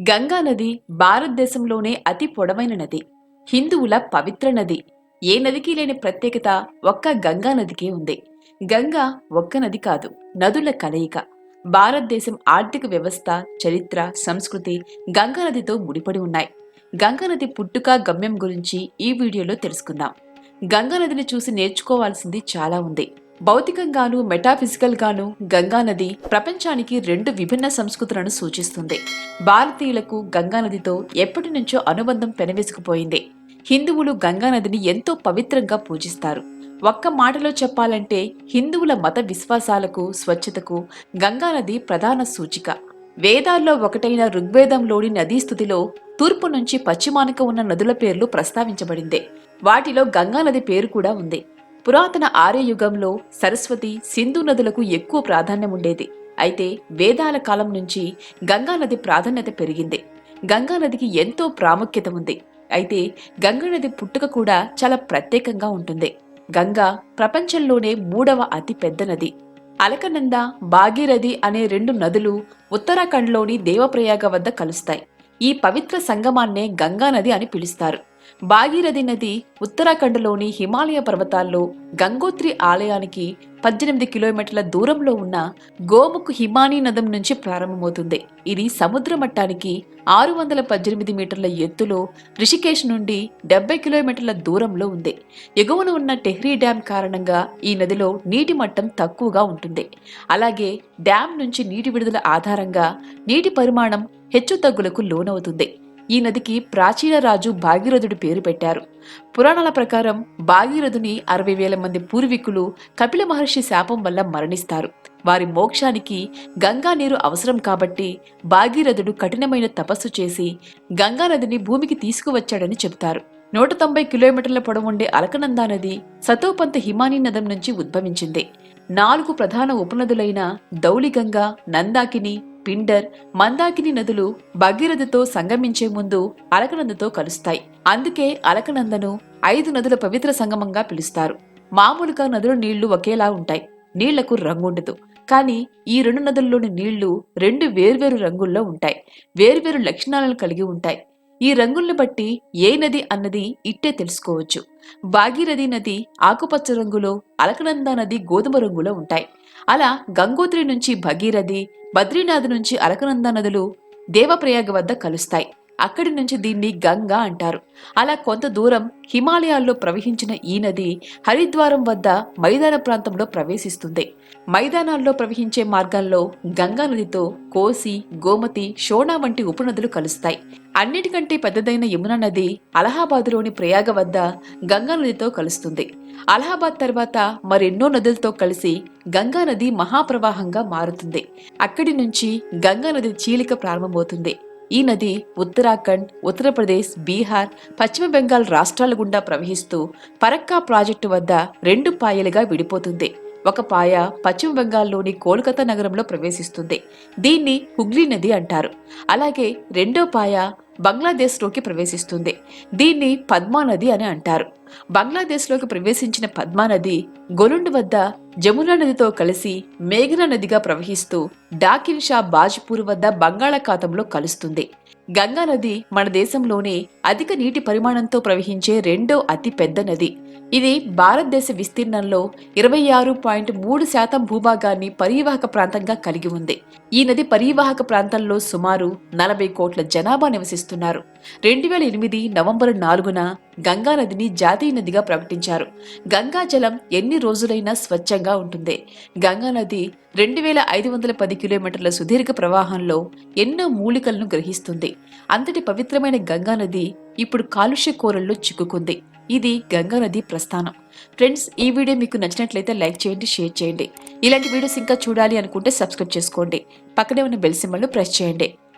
గంగా నది భారతదేశంలోనే అతి పొడవైన నది హిందువుల పవిత్ర నది. ఏ నదికి లేని ప్రత్యేకత ఒక్క గంగా నదికే ఉంది. గంగా ఒక్క నది కాదు నదుల కలయిక. భారతదేశం ఆర్థిక వ్యవస్థ చరిత్ర సంస్కృతి గంగా నదితో ముడిపడి ఉన్నాయి. గంగా నది పుట్టుక గమ్యం గురించి ఈ వీడియోలో తెలుసుకుందాం. గంగా నదిని చూసి నేర్చుకోవాల్సింది చాలా ఉంది. భౌతికంగాను మెటాఫిజికల్ గాను గంగా నది ప్రపంచానికి రెండు విభిన్న సంస్కృతులను సూచిస్తుంది. భారతీయులకు గంగా నదితో ఎప్పటి నుంచో అనుబంధం పెనవేసుకుపోయింది. హిందువులు గంగా నదిని ఎంతో పవిత్రంగా పూజిస్తారు. ఒక్క మాటలో చెప్పాలంటే హిందువుల మత విశ్వాసాలకు స్వచ్ఛతకు గంగా నది ప్రధాన సూచిక. వేదాల్లో ఒకటైన ఋగ్వేదంలోని నదీస్థుతిలో తూర్పు నుంచి పశ్చిమానికి ఉన్న నదుల పేర్లు ప్రస్తావించబడిందే. వాటిలో గంగా నది పేరు కూడా ఉంది. పురాతన ఆర్య యుగంలో సరస్వతి సింధు నదులకు ఎక్కువ ప్రాధాన్యం ఉండేది. అయితే వేదాల కాలం నుంచి గంగా నది ప్రాధాన్యత పెరిగింది. గంగా నదికి ఎంతో ప్రాముఖ్యత ఉంది. అయితే గంగానది పుట్టుక కూడా చాలా ప్రత్యేకంగా ఉంటుంది. గంగా ప్రపంచంలోనే మూడవ అతి పెద్ద నది. అలకనంద భాగీరథి అనే రెండు నదులు ఉత్తరాఖండ్లోని దేవప్రయాగ వద్ద కలుస్తాయి. ఈ పవిత్ర సంగమాన్నే గంగా నది అని పిలుస్తారు. భాగీరథి నది ఉత్తరాఖండ్లోని హిమాలయ పర్వతాల్లో గంగోత్రి ఆలయానికి పద్దెనిమిది కిలోమీటర్ల దూరంలో ఉన్న గోముఖ్ హిమానీ నదం నుంచి ప్రారంభమవుతుంది. ఇది సముద్ర మట్టానికి ఆరు వందల పద్దెనిమిది మీటర్ల ఎత్తులో రిషికేశ్ నుండి డెబ్బై కిలోమీటర్ల దూరంలో ఉంది. ఎగువన ఉన్న టెహ్రీ డ్యాం కారణంగా ఈ నదిలో నీటి మట్టం తక్కువగా ఉంటుంది. అలాగే డ్యాం నుంచి నీటి విడుదల ఆధారంగా నీటి పరిమాణం హెచ్చుతగ్గులకు లోనవుతుంది. ఈ నదికి ప్రాచీన రాజు భాగీరథుడి పేరు పెట్టారు. పురాణాల ప్రకారం భాగీరథుని అరవై వేల మంది పూర్వీకులు కపిల మహర్షి శాపం వల్ల మరణిస్తారు. వారి మోక్షానికి గంగా నీరు అవసరం కాబట్టి భాగీరథుడు కఠినమైన తపస్సు చేసి గంగా నదిని భూమికి తీసుకువచ్చాడని చెబుతారు. నూట తొంభై కిలోమీటర్ల పొడవుండే అలకనందా నది సతోపంత హిమానీ నదం నుంచి ఉద్భవించింది. నాలుగు ప్రధాన ఉపనదులైన దౌలిగంగా నందాకిని పిండర్ మందాకిని నదులు భగీరథతో సంగమించే ముందు అలకనందతో కలుస్తాయి. అందుకే అలకనందను ఐదు నదుల పవిత్ర సంగమంగా పిలుస్తారు. మామూలుగా నదుల నీళ్ళు ఒకేలా ఉంటాయి. నీళ్ళకు రంగుండదు కానీ ఈ రెండు నదుల్లోని నీళ్ళు రెండు వేర్వేరు రంగుల్లో ఉంటాయి. వేర్వేరు లక్షణాలను కలిగి ఉంటాయి. ఈ రంగుల్ని బట్టి ఏ నది అన్నది ఇట్టే తెలుసుకోవచ్చు. భాగీరథి నది ఆకుపచ్చ రంగులో అలకనంద నది గోధుమ రంగులో ఉంటాయి. అలా గంగోత్రి నుంచి భగీరథి బద్రీనాథ్ నుంచి అలకనంద నదులు దేవప్రయాగ వద్ద కలుస్తాయి. అక్కడి నుంచి దీన్ని గంగా అంటారు. అలా కొంత దూరం హిమాలయాల్లో ప్రవహించిన ఈ నది హరిద్వారం వద్ద మైదాన ప్రాంతంలో ప్రవేశిస్తుంది. మైదానాల్లో ప్రవహించే మార్గాల్లో గంగా నదితో కోసి గోమతి షోనా వంటి ఉపనదులు కలుస్తాయి. అన్నిటికంటే పెద్దదైన యమునా నది అలహాబాద్లోని ప్రయాగ వద్ద గంగా నదితో కలుస్తుంది. అలహాబాద్ తర్వాత మరెన్నో నదులతో కలిసి గంగా నది మహాప్రవాహంగా మారుతుంది. అక్కడి నుంచి గంగా నది చీలిక ప్రారంభమవుతుంది. ఈ నది ఉత్తరాఖండ్ ఉత్తరప్రదేశ్ బీహార్ పశ్చిమ బెంగాల్ రాష్ట్రాల గుండా ప్రవహిస్తూ పరక్కా ప్రాజెక్టు వద్ద రెండు పాయలుగా విడిపోతుంది. ఒక పాయ పశ్చిమ బెంగాల్లోని కోల్కతా నగరంలో ప్రవేశిస్తుంది. దీన్ని హుగ్లీ నది అంటారు. అలాగే రెండో పాయ బంగ్లాదేశ్లోకి ప్రవేశిస్తుంది. దీన్ని పద్మా నది అని అంటారు. బంగ్లాదేశ్లోకి ప్రవేశించిన పద్మా నది గొలుండు వద్ద జమునా నదితో కలిసి మేఘనా నదిగా ప్రవహిస్తూ డాకిన్ షా బాజ్పూర్ వద్ద బంగాళాఖాతంలో కలుస్తుంది. గంగా నది మన దేశంలోనే అధిక నీటి పరిమాణంతో ప్రవహించే రెండో అతి పెద్ద నది. ఇది భారతదేశ విస్తీర్ణంలో ఇరవై ఆరు పాయింట్ మూడు శాతం భూభాగాన్ని పరీవాహక ప్రాంతంగా కలిగి ఉంది. ఈ నది పరీవాహక ప్రాంతంలో సుమారు నలభై కోట్ల జనాభా నివసిస్తున్నారు. రెండు వేల ఎనిమిది నవంబర్ నాలుగున గంగా నదిని జాతీయ నదిగా ప్రకటించారు. గంగా జలం ఎన్ని రోజులైనా స్వచ్ఛంగా ఉంటుంది. గంగా నది రెండు వేల ఐదు వందల పది కిలోమీటర్ల సుదీర్ఘ ప్రవాహంలో ఎన్నో మూలికలను గ్రహిస్తుంది. అంతటి పవిత్రమైన గంగా నది ఇప్పుడు కాలుష్య కోరల్లో చిక్కుకుంది. ఇది గంగా నది ప్రస్థానం. ఫ్రెండ్స్ ఈ వీడియో మీకు నచ్చినట్లయితే లైక్ చేయండి షేర్ చేయండి. ఇలాంటి వీడియోస్ ఇంకా చూడాలి అనుకుంటే సబ్స్క్రైబ్ చేసుకోండి. పక్కనే ఉన్న బెల్ సింబల్ను ప్రెస్ చేయండి.